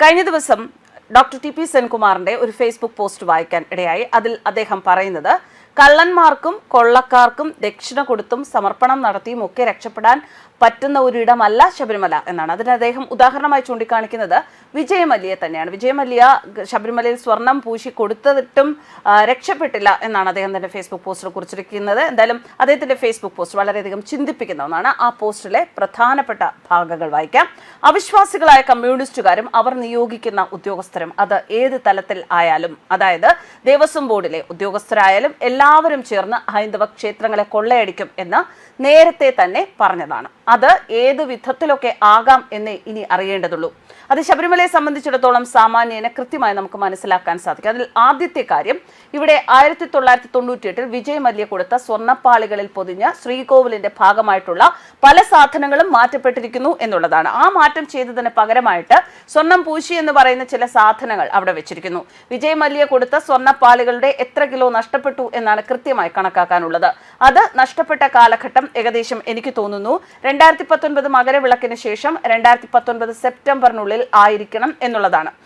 കഴിഞ്ഞ ദിവസം doctor T P സെൻകുമാറിന്റെ ഒരു ഫേസ്ബുക്ക് പോസ്റ്റ് വായിക്കാൻ ഇടയായി. അതിൽ അദ്ദേഹം പറയുന്നത് കള്ളന്മാർക്കും കൊള്ളക്കാർക്കും ദക്ഷിണ കൊടുത്തും സമർപ്പണം നടത്തിയും ഒക്കെ രക്ഷപ്പെടാൻ പറ്റുന്ന ഒരിടമല്ല ശബരിമല എന്നാണ്. അതിന് അദ്ദേഹം ഉദാഹരണമായി ചൂണ്ടിക്കാണിക്കുന്നത് വിജയമല്യയെ തന്നെയാണ്. വിജയമല്യ ശബരിമലയിൽ സ്വർണം പൂശി കൊടുത്തിട്ടും രക്ഷപ്പെട്ടില്ല എന്നാണ് അദ്ദേഹം തന്റെ ഫേസ്ബുക്ക് പോസ്റ്റിൽ കുറിച്ചിരിക്കുന്നത്. എന്തായാലും അദ്ദേഹത്തിന്റെ ഫേസ്ബുക്ക് പോസ്റ്റ് വളരെയധികം ചിന്തിപ്പിക്കുന്ന ഒന്നാണ്. ആ പോസ്റ്റിലെ പ്രധാനപ്പെട്ട ഭാഗങ്ങൾ വായിക്കാം. അവിശ്വാസികളായ കമ്മ്യൂണിസ്റ്റുകാരും അവർ നിയോഗിക്കുന്ന ഉദ്യോഗസ്ഥരും അത് ഏത് തലത്തിൽ ആയാലും അതായത് ദേവസ്വം ബോർഡിലെ ഉദ്യോഗസ്ഥരായാലും എല്ലാവരും ചേർന്ന് ഹൈന്ദവ ക്ഷേത്രങ്ങളെ കൊള്ളയടിക്കും എന്ന് നേരത്തെ തന്നെ പറഞ്ഞതാണ്. അത് ഏത് വിധത്തിലൊക്കെ ആകാം എന്ന് ഇനി അറിയേണ്ടതുള്ളൂ. അത് ശബരിമലയെ സംബന്ധിച്ചിടത്തോളം സാമാന്യനെ കൃത്യമായി നമുക്ക് മനസ്സിലാക്കാൻ സാധിക്കും. അതിൽ ആദ്യത്തെ കാര്യം ഇവിടെ ആയിരത്തി തൊള്ളായിരത്തി തൊണ്ണൂറ്റി എട്ടിൽ വിജയ് മല്യ കൊടുത്ത സ്വർണപ്പാളികളിൽ പൊതിഞ്ഞ ശ്രീകോവിലിന്റെ ഭാഗമായിട്ടുള്ള പല സാധനങ്ങളും മാറ്റപ്പെട്ടിരിക്കുന്നു എന്നുള്ളതാണ്. ആ മാറ്റം ചെയ്തതിന് പകരമായിട്ട് സ്വർണം പൂശി എന്ന് പറയുന്ന ചില സാധനങ്ങൾ അവിടെ വെച്ചിരിക്കുന്നു. വിജയ് മല്യ കൊടുത്ത സ്വർണപ്പാളികളുടെ എത്ര കിലോ നഷ്ടപ്പെട്ടു എന്നാണ് കൃത്യമായി കണക്കാക്കാനുള്ളത്. അത് നഷ്ടപ്പെട്ട കാലഘട്ടം ഏകദേശം എനിക്ക് തോന്നുന്നു. രണ്ടായിരത്തി പത്തൊൻപത് മകരവിളക്കിന് ശേഷം രണ്ടായിരത്തി പത്തൊൻപത് സെപ്റ്റംബറിനുള്ളിൽ ആയിരിക്കണം എന്നുള്ളതാണ്.